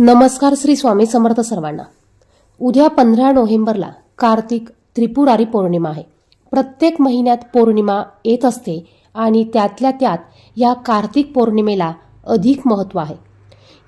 नमस्कार श्री स्वामी समर्थ सर्वांना. उद्या पंधरा नोव्हेंबरला कार्तिक त्रिपुरारी पौर्णिमा आहे. प्रत्येक महिन्यात पौर्णिमा येत असते आणि त्यातल्या त्यात या कार्तिक पौर्णिमेला अधिक महत्त्व आहे.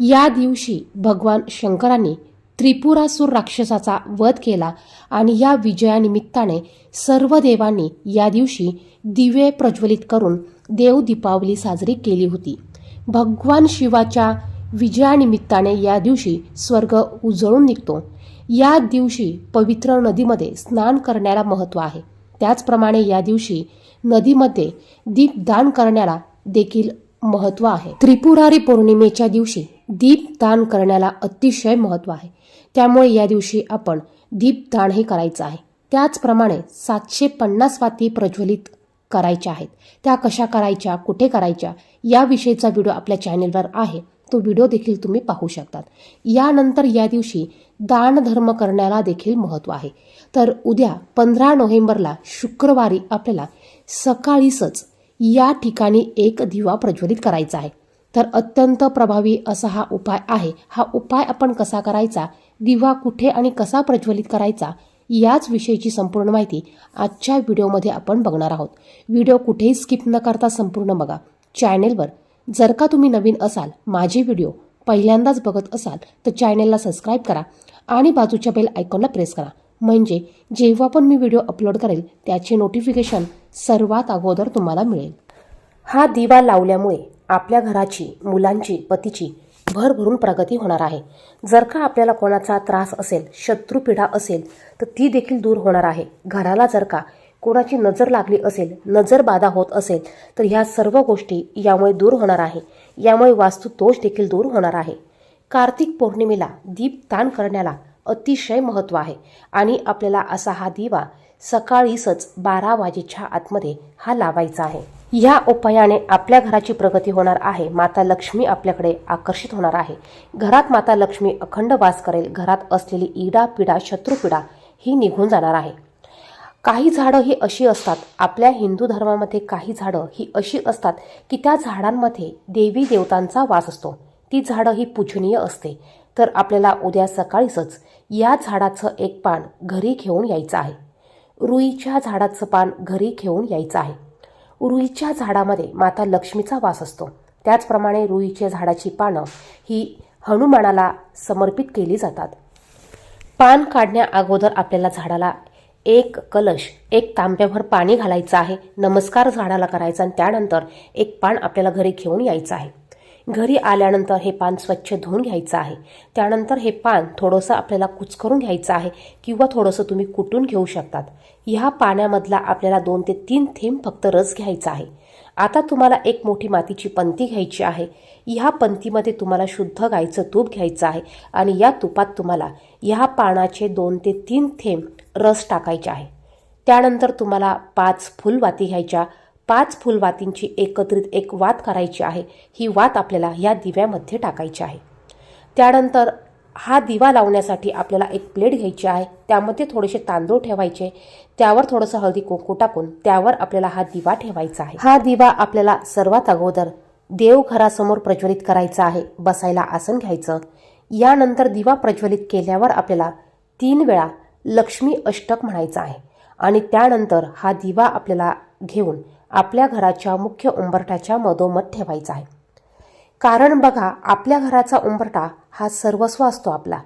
या दिवशी भगवान शंकरांनी त्रिपुरासूर राक्षसाचा वध केला आणि या विजयानिमित्ताने सर्व देवांनी या दिवशी दिवे प्रज्वलित करून देव दीपावली साजरी केली होती. भगवान शिवाच्या विजयानिमित्ताने या दिवशी स्वर्ग उजळून निघतो. या दिवशी पवित्र नदीमध्ये स्नान करण्याला महत्त्व आहे. त्याचप्रमाणे या दिवशी नदीमध्ये दीपदान करण्याला देखील महत्त्व आहे. त्रिपुरारी पौर्णिमेच्या दिवशी दीपदान करण्याला अतिशय महत्त्व आहे. त्यामुळे या दिवशी आपण दीपदान हे करायचं आहे. त्याचप्रमाणे सातशे पन्नास वाती प्रज्वलित करायच्या आहेत. त्या कशा करायच्या कुठे करायच्या याविषयीचा व्हिडिओ आपल्या चॅनेलवर आहे. तो व्हिडिओ देखील तुम्ही पाहू शकतात. यानंतर या दिवशी दानधर्म करण्याला देखील महत्त्व आहे. तर उद्या पंधरा नोव्हेंबरला शुक्रवारी आपल्याला सकाळीसच या ठिकाणी एक दिवा प्रज्वलित करायचा आहे. तर अत्यंत प्रभावी असा हा उपाय आहे. हा उपाय आपण कसा करायचा? दिवा कुठे आणि कसा प्रज्वलित करायचा? याच विषयीची संपूर्ण माहिती आजच्या व्हिडिओमध्ये आपण बघणार आहोत. व्हिडिओ कुठेही स्किप न करता संपूर्ण बघा. चॅनेलवर जर का तुम्ही नवीन असाल माझे व्हिडिओ पहिल्यांदाच बघत असाल तर चॅनेलला सबस्क्राईब करा आणि बाजूच्या बेल आयकॉनला प्रेस करा. म्हणजे जेव्हा पण मी व्हिडिओ अपलोड करेल त्याचे नोटिफिकेशन सर्वात अगोदर तुम्हाला मिळेल. हा दिवा लावल्यामुळे आपल्या घराची मुलांची पतीची भरभरून प्रगती होणार आहे. जर का आपल्याला कोणाचा त्रास असेल शत्रुपीडा असेल तर ती देखील दूर होणार आहे. घराला जर का कोणाची नजर लागली असेल नजर बाधा होत असेल तर ह्या सर्व गोष्टी यामुळे दूर होणार आहे. यामुळे वास्तुतोष देखील दूर होणार आहे. कार्तिक पौर्णिमेला दीप दान करण्याला अतिशय महत्त्व आहे आणि आपल्याला असा हा दिवा सकाळीसच बारा वाजेच्या आतमध्ये हा लावायचा आहे. या उपायाने आपल्या घराची प्रगती होणार आहे. माता लक्ष्मी आपल्याकडे आकर्षित होणार आहे. घरात माता लक्ष्मी अखंड वास करेल. घरात असलेली इडा पिडा शत्रुपिडा ही निघून जाणार आहे. काही झाडं ही अशी असतात आपल्या हिंदू धर्मामध्ये काही झाडं ही अशी असतात की त्या झाडांमध्ये देवी देवतांचा वास असतो. ती झाडं ही पूजनीय असते. तर आपल्याला उद्या सकाळीच या झाडाचं एक पान घरी घेऊन यायचं आहे. रुईच्या झाडाचं पान घरी घेऊन यायचं आहे. रुईच्या झाडामध्ये माता लक्ष्मीचा वास असतो. त्याचप्रमाणे रुईच्या झाडाची पानं ही हनुमानाला समर्पित केली जातात. पान काढण्या अगोदर आपल्याला झाडाला एक कलश एक तांब्याभर पाणी घालायचं आहे नमस्कार झाडाला करायचा आणि त्यानंतर एक पान आपल्याला घरी घेऊन यायचं आहे. घरी आल्यानंतर हे पान स्वच्छ धुवून घ्यायचं आहे. त्यानंतर हे पान थोडंसं आपल्याला कुचकरून घ्यायचं आहे किंवा थोडंसं तुम्ही कुटून घेऊ शकतात. ह्या पाण्यामधला आपल्याला दोन ते तीन थेंब फक्त रस घ्यायचा आहे. आता तुम्हाला एक मोठी मातीची पंती घ्यायची आहे. ह्या पंतीमध्ये तुम्हाला शुद्ध गाईचं तूप घ्यायचं आहे आणि या तुपात तुम्हाला ह्या पानाचे दोन ते तीन थेंब रस टाकायचे आहे. त्यानंतर तुम्हाला पाच फुलवाती घ्यायच्या पाच फुलवातींची एकत्रित एक वात करायची आहे. ही वात आपल्याला या दिव्यामध्ये टाकायची आहे. त्यानंतर हा दिवा लावण्यासाठी आपल्याला एक प्लेट घ्यायची आहे. त्यामध्ये थोडेसे तांदूळ ठेवायचे. त्यावर थोडंसं हळदी कुंकू टाकून त्यावर आपल्याला हा दिवा ठेवायचा आहे. हा दिवा आपल्याला सर्वात अगोदर देवघरासमोर प्रज्वलित करायचा आहे. बसायला आसन घ्यायचं. यानंतर दिवा प्रज्वलित केल्यावर आपल्याला तीन वेळा लक्ष्मी अष्टक म्हणायचं आहे. आणि त्यानंतर हा दिवा आपल्याला घेऊन आपल्या घराच्या मुख्य उंबरठ्याच्या मधोमध ठेवायचा आहे. कारण बघा आपल्या घराचा उंबरठा हा सर्वस्व असतो आपला.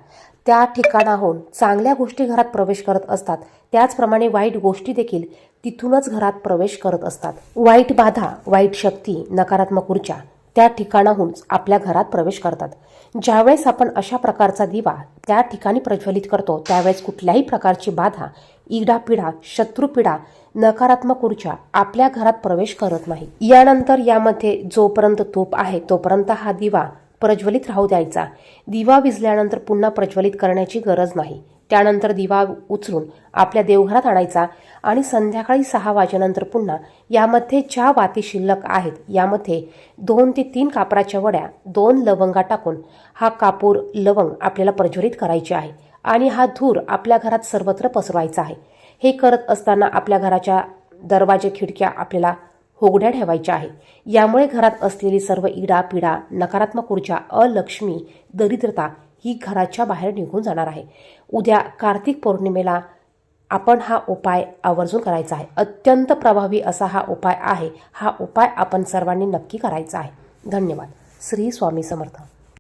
त्या ठिकाणाहून चांगल्या गोष्टी घरात प्रवेश करत असतात. त्याचप्रमाणे वाईट गोष्टी देखील तिथूनच घरात प्रवेश करत असतात. वाईट बाधा वाईट शक्ती नकारात्मक ऊर्जा त्या ठिकाणाहून आपल्या घरात प्रवेश करतात. ज्यावेळेस आपण अशा प्रकारचा दिवा त्या ठिकाणी प्रज्वलित करतो त्यावेळेस कुठल्याही प्रकारची बाधा इडापिडा शत्रुपिडा नकारात्मक ऊर्जा आपल्या घरात प्रवेश करत नाही. यानंतर यामध्ये जोपर्यंत तूप आहे तोपर्यंत हा दिवा प्रज्वलित राहू द्यायचा. दिवा विजल्यानंतर पुन्हा प्रज्वलित करण्याची गरज नाही. त्यानंतर दिवा उचलून आपल्या देवघरात आणायचा आणि संध्याकाळी सहा वाजेनंतर पुन्हा यामध्ये ज्या वाती शिल्लक आहेत यामध्ये दोन ते तीन कापराच्या वड्या दोन लवंगा टाकून हा कापूर लवंग आपल्याला प्रज्वलित करायची आहे. आणि हा धूर आपल्या घरात सर्वत्र पसरवायचा आहे. हे करत असताना आपल्या घराच्या दरवाजे खिडक्या आपल्याला होगड्या ठेवायच्या आहे. यामुळे घरात असलेली सर्व इडा पिडा नकारात्मक ऊर्जा अलक्ष्मी दरिद्रता ही घराच्या बाहेर निघून जाणार आहे. उद्या कार्तिक पौर्णिमेला आपण हा उपाय आवर्जून करायचा आहे. अत्यंत प्रभावी असा हा उपाय आहे. हा उपाय आपण सर्वांनी नक्की करायचा आहे. धन्यवाद. श्री स्वामी समर्थ.